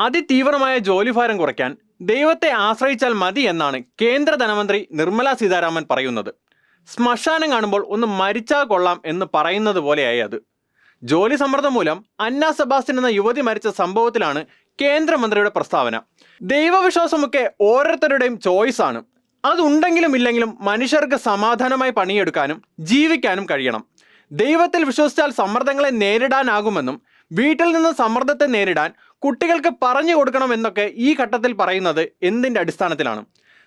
അതിതീവ്രമായ ജോലിഭാരം കുറയ്ക്കാൻ ദൈവത്തെ ആശ്രയിച്ചാൽ മതി എന്നാണ് കേന്ദ്ര ധനമന്ത്രി നിർമ്മല സീതാരാമൻ പറയുന്നത്. ശ്മശാനം കാണുമ്പോൾ ഒന്ന് മരിച്ചാൽ കൊള്ളാം എന്ന് പറയുന്നത് പോലെയായി അത്. ജോലി സമ്മർദ്ദം മൂലം അന്ന സെബാസ്റ്റ്യൻ എന്ന യുവതി മരിച്ച സംഭവത്തിലാണ് കേന്ദ്രമന്ത്രിയുടെ പ്രസ്താവന. ദൈവവിശ്വാസമൊക്കെ ഓരോരുത്തരുടെയും ചോയ്സ് ആണ്. അതുണ്ടെങ്കിലും ഇല്ലെങ്കിലും മനുഷ്യർക്ക് സമാധാനമായി പണിയെടുക്കാനും ജീവിക്കാനും കഴിയണം. ദൈവത്തിൽ വിശ്വസിച്ചാൽ സമ്മർദ്ദങ്ങളെ നേരിടാനാകുമെന്നും വീട്ടിൽ നിന്ന് സമ്മർദ്ദത്തെ നേരിടാൻ കുട്ടികൾക്ക് പറഞ്ഞു കൊടുക്കണം എന്നൊക്കെ ഈ ഘട്ടത്തിൽ പറയുന്നത് എന്തിന്റെ അടിസ്ഥാനത്തിലാണ്?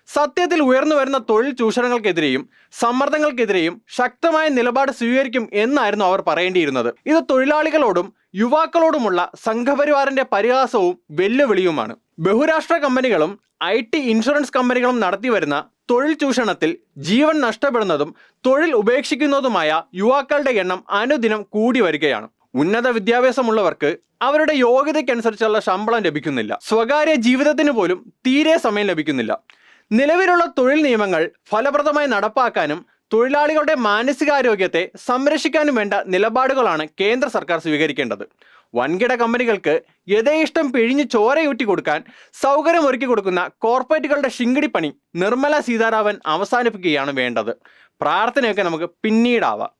സത്യത്തിൽ ഉയർന്നു വരുന്ന തൊഴിൽ ചൂഷണങ്ങൾക്കെതിരെയും സമ്മർദ്ദങ്ങൾക്കെതിരെയും ശക്തമായ നിലപാട് സ്വീകരിക്കും എന്നായിരുന്നു അവർ പറയേണ്ടിയിരുന്നത്. ഇത് തൊഴിലാളികളോടും യുവാക്കളോടുമുള്ള സംഘപരിവാറിന്റെ പരിഹാസവും വെല്ലുവിളിയുമാണ്. ബഹുരാഷ്ട്ര കമ്പനികളും ഐ ടി ഇൻഷുറൻസ് കമ്പനികളും നടത്തിവരുന്ന തൊഴിൽ ചൂഷണത്തിൽ ജീവൻ നഷ്ടപ്പെടുന്നതും തൊഴിൽ ഉപേക്ഷിക്കുന്നതുമായ യുവാക്കളുടെ എണ്ണം അനുദിനം കൂടി വരികയാണ്. ഉന്നത വിദ്യാഭ്യാസമുള്ളവർക്ക് അവരുടെ യോഗ്യതയ്ക്കനുസരിച്ചുള്ള ശമ്പളം ലഭിക്കുന്നില്ല. സ്വകാര്യ ജീവിതത്തിന് പോലും തീരെ സമയം ലഭിക്കുന്നില്ല. നിലവിലുള്ള തൊഴിൽ നിയമങ്ങൾ ഫലപ്രദമായി നടപ്പാക്കാനും തൊഴിലാളികളുടെ മാനസികാരോഗ്യത്തെ സംരക്ഷിക്കാനും വേണ്ട നിലപാടുകളാണ് കേന്ദ്ര സർക്കാർ സ്വീകരിക്കേണ്ടത്. വൻകിട കമ്പനികൾക്ക് യഥേഷ്ടം പിഴിഞ്ഞ് ചോരയൂറ്റി കൊടുക്കാൻ സൗകര്യമൊരുക്കി കൊടുക്കുന്ന കോർപ്പറേറ്റുകളുടെ ശിങ്കിടിപ്പണി നിർമ്മല സീതാരാമൻ അവസാനിപ്പിക്കുകയാണ് വേണ്ടത്. പ്രാർത്ഥനയൊക്കെ നമുക്ക് പിന്നീടാവാം.